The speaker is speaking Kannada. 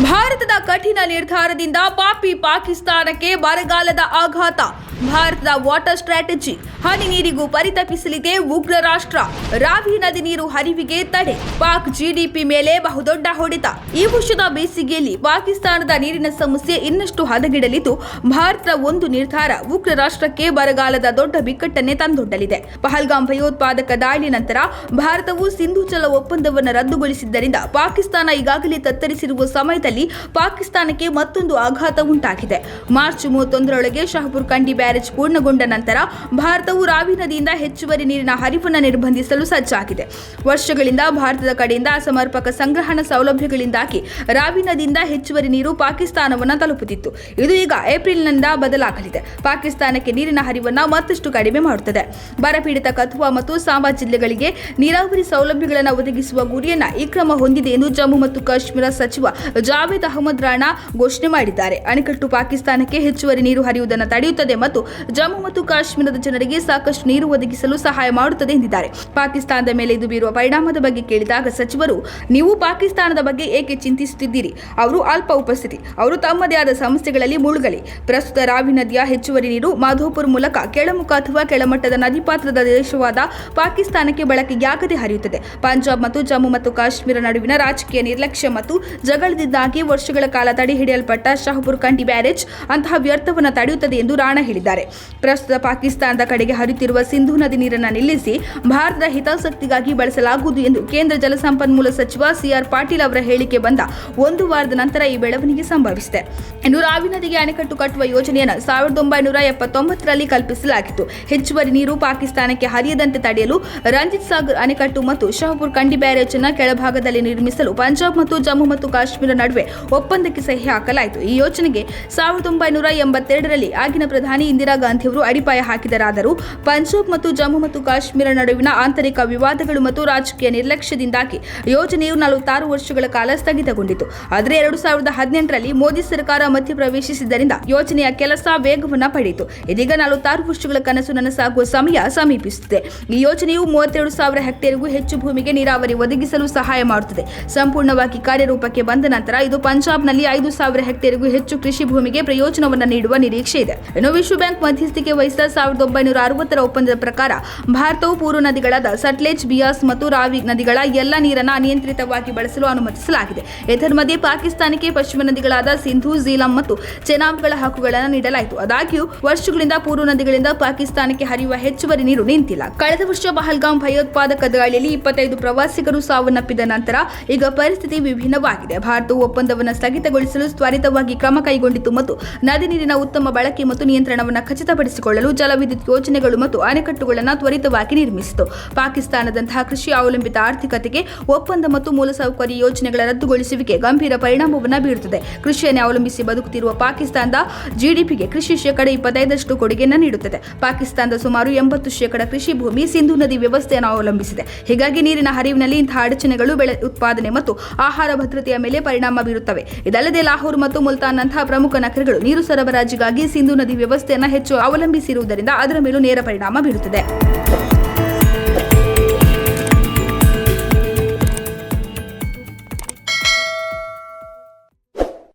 ಭಾರತದ ಕಠಿಣ ನಿರ್ಧಾರದಿಂದ ಪಾಪಿ ಪಾಕಿಸ್ತಾನಕ್ಕೆ ಬರಗಾಲದ ಆಘಾತ. ಭಾರತದ ವಾಟರ್ ಸ್ಟ್ರಾಟಜಿ ಹನಿ ನೀರಿಗೂ ಪರಿತಪಿಸಲಿದೆ ಉಗ್ರ ರಾಷ್ಟ್ರ. ರಾವಿ ನದಿ ನೀರು ಹರಿವಿಗೆ ತಡೆ. ಪಾಕ್ ಜಿಡಿಪಿ ಮೇಲೆ ಬಹುದೊಡ್ಡ ಹೊಡೆತ. ಈ ವರ್ಷದ ಬೇಸಿಗೆಯಲ್ಲಿ ಪಾಕಿಸ್ತಾನದ ನೀರಿನ ಸಮಸ್ಯೆ ಇನ್ನಷ್ಟು ಹದಗೆಡಲಿದ್ದು, ಭಾರತದ ಒಂದು ನಿರ್ಧಾರ ಉಗ್ರ ರಾಷ್ಟ್ರಕ್ಕೆ ಬರಗಾಲದ ದೊಡ್ಡ ಬಿಕ್ಕಟ್ಟನ್ನೇ ತಂದೊಡ್ಡಲಿದೆ. ಪಹಲ್ಗಾಂ ಭಯೋತ್ಪಾದಕ ದಾಳಿ ನಂತರ ಭಾರತವು ಸಿಂಧು ಜಲ ಒಪ್ಪಂದವನ್ನು ರದ್ದುಗೊಳಿಸಿದ್ದರಿಂದ ಪಾಕಿಸ್ತಾನ ಈಗಾಗಲೇ ತತ್ತರಿಸಿರುವ ಸಮಯದಲ್ಲಿ ಪಾಕಿಸ್ತಾನಕ್ಕೆ ಮತ್ತೊಂದು ಆಘಾತ ಉಂಟಾಗಿದೆ. ಮಾರ್ಚ್ ಮೂವತ್ತೊಂದರೊಳಗೆ ಶಹಪುರ್ ಕಂಡಿ ಬ್ಯಾರೇಜ್ ಪೂರ್ಣಗೊಂಡ ನಂತರ ಭಾರತವು ರಾವಿ ನದಿಯಿಂದ ಹೆಚ್ಚುವರಿ ನೀರಿನ ಹರಿವನ್ನು ನಿರ್ಬಂಧಿಸಲು ಸಜ್ಜಾಗಿದೆ. ವರ್ಷಗಳಿಂದ ಭಾರತದ ಕಡೆಯಿಂದ ಅಸಮರ್ಪಕ ಸಂಗ್ರಹಣ ಸೌಲಭ್ಯಗಳಿಂದಾಗಿ ರಾವಿ ನದಿಯಿಂದ ಹೆಚ್ಚುವರಿ ನೀರು ಪಾಕಿಸ್ತಾನವನ್ನು ತಲುಪುತ್ತಿತ್ತು. ಇದು ಈಗ ಏಪ್ರಿಲ್ನಿಂದ ಬದಲಾಗಲಿದೆ. ಪಾಕಿಸ್ತಾನಕ್ಕೆ ನೀರಿನ ಹರಿವನ್ನು ಮತ್ತಷ್ಟು ಕಡಿಮೆ ಮಾಡುತ್ತದೆ. ಬರಪೀಡಿತ ಕಥುವಾ ಮತ್ತು ಸಾಂಬಾ ಜಿಲ್ಲೆಗಳಿಗೆ ನೀರಾವರಿ ಸೌಲಭ್ಯಗಳನ್ನು ಒದಗಿಸುವ ಗುರಿಯನ್ನ ಈ ಕ್ರಮ ಹೊಂದಿದೆ ಎಂದು ಜಮ್ಮು ಮತ್ತು ಕಾಶ್ಮೀರ ಸಚಿವ ಜಾವೇದ್ ಅಹಮದ್ ರಾಣಾ ಘೋಷಣೆ ಮಾಡಿದ್ದಾರೆ. ಅಣೆಕಟ್ಟು ಪಾಕಿಸ್ತಾನಕ್ಕೆ ಹೆಚ್ಚುವರಿ ನೀರು ಹರಿಯುವುದನ್ನು ತಡೆಯುತ್ತದೆ ಮತ್ತು ಜಮ್ಮು ಮತ್ತು ಕಾಶ್ಮೀರದ ಜನರಿಗೆ ಸಾಕಷ್ಟು ನೀರು ಒದಗಿಸಲು ಸಹಾಯ ಮಾಡುತ್ತದೆ ಎಂದಿದ್ದಾರೆ. ಪಾಕಿಸ್ತಾನದ ಮೇಲೆ ಇದು ಬೀರುವ ಪರಿಣಾಮದ ಬಗ್ಗೆ ಕೇಳಿದಾಗ ಸಚಿವರು, ನೀವು ಪಾಕಿಸ್ತಾನದ ಬಗ್ಗೆ ಏಕೆ ಚಿಂತಿಸುತ್ತಿದ್ದೀರಿ? ಅವರು ಅಲ್ಪ ಉಪಸ್ಥಿತಿ. ಅವರು ತಮ್ಮದೇ ಆದ ಸಮಸ್ಯೆಗಳಲ್ಲಿ ಮುಳುಗಲಿ. ಪ್ರಸ್ತುತ ರಾವಿ ನದಿಯ ಹೆಚ್ಚುವರಿ ನೀರು ಮಾಧೋಪುರ್ ಮೂಲಕ ಕೆಳಮುಖ ಅಥವಾ ಕೆಳಮಟ್ಟದ ನದಿ ಪಾತ್ರದ ದೇಶವಾದ ಪಾಕಿಸ್ತಾನಕ್ಕೆ ಬಳಕೆಯಾಗದೆ ಹರಿಯುತ್ತದೆ. ಪಂಜಾಬ್ ಮತ್ತು ಜಮ್ಮು ಮತ್ತು ಕಾಶ್ಮೀರ ನಡುವಿನ ರಾಜಕೀಯ ನಿರ್ಲಕ್ಷ್ಯ ಮತ್ತು ಜಗಳದಿಂದಾಗಿ ವರ್ಷಗಳ ಕಾಲ ತಡೆ ಹಿಡಿಯಲ್ಪಟ್ಟ ಶಾಹಪುರ್ ಕಂಡಿ ಬ್ಯಾರೇಜ್ ಅಂತಹ ವ್ಯರ್ಥವನ್ನು ತಡೆಯುತ್ತದೆ ಎಂದು ರಾಣಾ ಹೇಳಿದ್ದಾರೆ ಪ್ರಸ್ತುತ ಪಾಕಿಸ್ತಾನದ ಕಡೆಗೆ ಹರಿಯುತ್ತಿರುವ ಸಿಂಧು ನದಿ ನೀರನ್ನು ನಿಲ್ಲಿಸಿ ಭಾರತದ ಹಿತಾಸಕ್ತಿಗಾಗಿ ಬಳಸಲಾಗುವುದು ಎಂದು ಕೇಂದ್ರ ಜಲಸಂಪನ್ಮೂಲ ಸಚಿವ ಸಿಆರ್ ಪಾಟೀಲ್ ಅವರ ಹೇಳಿಕೆ ಬಂದ ಒಂದು ವಾರದ ನಂತರ ಈ ಬೆಳವಣಿಗೆ ಸಂಭವಿಸಿದೆ. ಇನ್ನು ರಾವಿ ನದಿಗೆ ಅಣೆಕಟ್ಟು ಕಟ್ಟುವ ಯೋಜನೆಯನ್ನು ಸಾವಿರದ ಒಂಬೈನೂರ ಎಪ್ಪತ್ತೊಂಬತ್ತರಲ್ಲಿ ಕಲ್ಪಿಸಲಾಗಿತ್ತು. ಹೆಚ್ಚುವರಿ ನೀರು ಪಾಕಿಸ್ತಾನಕ್ಕೆ ಹರಿಯದಂತೆ ತಡೆಯಲು ರಂಜಿತ್ ಸಾಗರ್ ಅಣೆಕಟ್ಟು ಮತ್ತು ಶಹಪುರ್ ಕಂಡಿ ಬ್ಯಾರೇಜ್ ಅನ್ನು ಕೆಳಭಾಗದಲ್ಲಿ ನಿರ್ಮಿಸಲು ಪಂಜಾಬ್ ಮತ್ತು ಜಮ್ಮು ಮತ್ತು ಕಾಶ್ಮೀರ ನಡುವೆ ಒಪ್ಪಂದಕ್ಕೆ ಸಹಿ ಹಾಕಲಾಯಿತು. ಈ ಯೋಜನೆಗೆ ಸಾವಿರದ ಒಂಬೈನೂರ ಎಂಬತ್ತೆರಡರಲ್ಲಿ ಆಗಿನ ಪ್ರಧಾನಿ ಇಂದಿರಾ ಗಾಂಧಿ ಅವರು ಅಡಿಪಾಯ ಹಾಕಿದರಾದರೂ. ಪಂಜಾಬ್ ಮತ್ತು ಜಮ್ಮು ಮತ್ತು ಕಾಶ್ಮೀರ ನಡುವಿನ ಆಂತರಿಕ ವಿವಾದಗಳು ಮತ್ತು ರಾಜಕೀಯ ನಿರ್ಲಕ್ಷ್ಯದಿಂದಾಗಿ ಯೋಜನೆಯು ನಲವತ್ತಾರು ವರ್ಷಗಳ ಕಾಲ ಸ್ಥಗಿತಗೊಂಡಿತು. ಆದರೆ ಎರಡು ಸಾವಿರದ ಹದಿನೆಂಟರಲ್ಲಿ ಮೋದಿ ಸರ್ಕಾರ ಮಧ್ಯಪ್ರವೇಶಿಸಿದ್ದರಿಂದ ಯೋಜನೆಯ ಕೆಲಸ ವೇಗವನ್ನು ಪಡೆಯಿತು. ಇದೀಗ ನಲವತ್ತಾರು ವರ್ಷಗಳ ಕನಸು ನನಸಾಗುವ ಸಮಯ ಸಮೀಪಿಸುತ್ತಿದೆ. ಈ ಯೋಜನೆಯು ಮೂವತ್ತೆರಡು ಸಾವಿರ ಹೆಕ್ಟೇರ್ಗೂ ಹೆಚ್ಚು ಭೂಮಿಗೆ ನೀರಾವರಿ ಒದಗಿಸಲು ಸಹಾಯ ಮಾಡುತ್ತದೆ. ಸಂಪೂರ್ಣವಾಗಿ ಕಾರ್ಯರೂಪಕ್ಕೆ ಬಂದ ನಂತರ ಇದು ಪಂಜಾಬ್ನಲ್ಲಿ ಐದು ಸಾವಿರ ಹೆಕ್ಟೇರ್ಗೂ ಹೆಚ್ಚು ಕೃಷಿ ಭೂಮಿಗೆ ಪ್ರಯೋಜನವನ್ನು ನೀಡುವ ನಿರೀಕ್ಷೆ ಇದೆ. ಇನ್ನು ವಿಶ್ವ ಬ್ಯಾಂಕ್ ಮಧ್ಯಸ್ಥಿಕೆ ವಹಿಸಿದ ಸಾವಿರದ ಒಂಬೈನೂರ ಅರವತ್ತರ ಒಪ್ಪಂದದ ಪ್ರಕಾರ ಭಾರತವು ಪೂರ್ವ ನದಿಗಳಾದ ಸಟ್ಲೇಜ್, ಬಿಯಾಸ್ ಮತ್ತು ರಾವಿ ನದಿಗಳ ಎಲ್ಲ ನೀರನ್ನು ಅನಿಯಂತ್ರಿತವಾಗಿ ಬಳಸಲು ಅನುಮತಿಸಲಾಗಿದೆ. ಇದರ ಮಧ್ಯೆ ಪಾಕಿಸ್ತಾನಕ್ಕೆ ಪಶ್ಚಿಮ ನದಿಗಳಾದ ಸಿಂಧು, ಝೀಲಂ ಮತ್ತು ಚೆನಾಬ್ಗಳ ಹಕ್ಕುಗಳನ್ನು ನೀಡಲಾಯಿತು. ಆದಾಗ್ಯೂ, ವರ್ಷಗಳಿಂದ ಪೂರ್ವ ನದಿಗಳಿಂದ ಪಾಕಿಸ್ತಾನಕ್ಕೆ ಹರಿಯುವ ಹೆಚ್ಚುವರಿ ನೀರು ನಿಂತಿಲ್ಲ. ಕಳೆದ ವರ್ಷ ಪಹಲ್ಗಾಮ್ ಭಯೋತ್ಪಾದಕ ದಾಳಿಯಲ್ಲಿ ಇಪ್ಪತ್ತೈದು ಪ್ರವಾಸಿಗರು ಸಾವನ್ನಪ್ಪಿದ ನಂತರ ಈಗ ಪರಿಸ್ಥಿತಿ ವಿಭಿನ್ನವಾಗಿದೆ. ಭಾರತವು ಒಪ್ಪಂದವನ್ನು ಸ್ಥಗಿತಗೊಳಿಸಲು ತ್ವರಿತವಾಗಿ ಕ್ರಮ ಕೈಗೊಂಡಿತು ಮತ್ತು ನದಿ ನೀರಿನ ಉತ್ತಮ ಬಳಕೆ ಮತ್ತು ನಿಯಂತ್ರಣವನ್ನು ಖಚಿತಪಡಿಸಿಕೊಳ್ಳಲು ಜಲವಿದ್ಯುತ್ ಯೋಜನೆಗಳು ಮತ್ತು ಅಣೆಕಟ್ಟುಗಳನ್ನು ತ್ವರಿತವಾಗಿ ನಿರ್ಮಿಸಿತು. ಪಾಕಿಸ್ತಾನದಂತಹ ಕೃಷಿ ಅವಲಂಬಿತ ಆರ್ಥಿಕತೆಗೆ ಒಪ್ಪಂದ ಮತ್ತು ಮೂಲಸೌಕರ್ಯ ಯೋಜನೆಗಳ ರದ್ದುಗೊಳಿಸುವಿಕೆ ಗಂಭೀರ ಪರಿಣಾಮವನ್ನು ಬೀರುತ್ತದೆ. ಕೃಷಿಯನ್ನು ಅವಲಂಬಿಸಿ ಬದುಕುತ್ತಿರುವ ಪಾಕಿಸ್ತಾನದ ಜಿಡಿಪಿಗೆ ಕೃಷಿ ಶೇಕಡ ಇಪ್ಪತ್ತೈದರಷ್ಟು ಕೊಡುಗೆಯನ್ನು ನೀಡುತ್ತದೆ. ಪಾಕಿಸ್ತಾನದ ಸುಮಾರು ಎಂಬತ್ತು ಶೇಕಡ ಕೃಷಿ ಭೂಮಿ ಸಿಂಧು ನದಿ ವ್ಯವಸ್ಥೆಯನ್ನು ಅವಲಂಬಿಸಿದೆ. ಹೀಗಾಗಿ ನೀರಿನ ಹರಿವಿನಲ್ಲಿ ಇಂತಹ ಅಡಚಣೆಗಳು ಬೆಳೆ ಉತ್ಪಾದನೆ ಮತ್ತು ಆಹಾರ ಭದ್ರತೆಯ ಮೇಲೆ ಪರಿಣಾಮ ಬೀರುತ್ತವೆ. ಇದಲ್ಲದೆ ಲಾಹೋರ್ ಮತ್ತು ಮುಲ್ತಾನ್ನಂತಹ ಪ್ರಮುಖ ನಗರಗಳು ನೀರು ಸರಬರಾಜಿಗಾಗಿ ಸಿಂಧು ನದಿ ವ್ಯವಸ್ಥೆಯನ್ನು ಹೆಚ್ಚು ಅವಲಂಬಿಸಿರುವುದರಿಂದ ಅದರ ಮೇಲೂ ನೇರ ಪರಿಣಾಮ ಬೀರುತ್ತದೆ.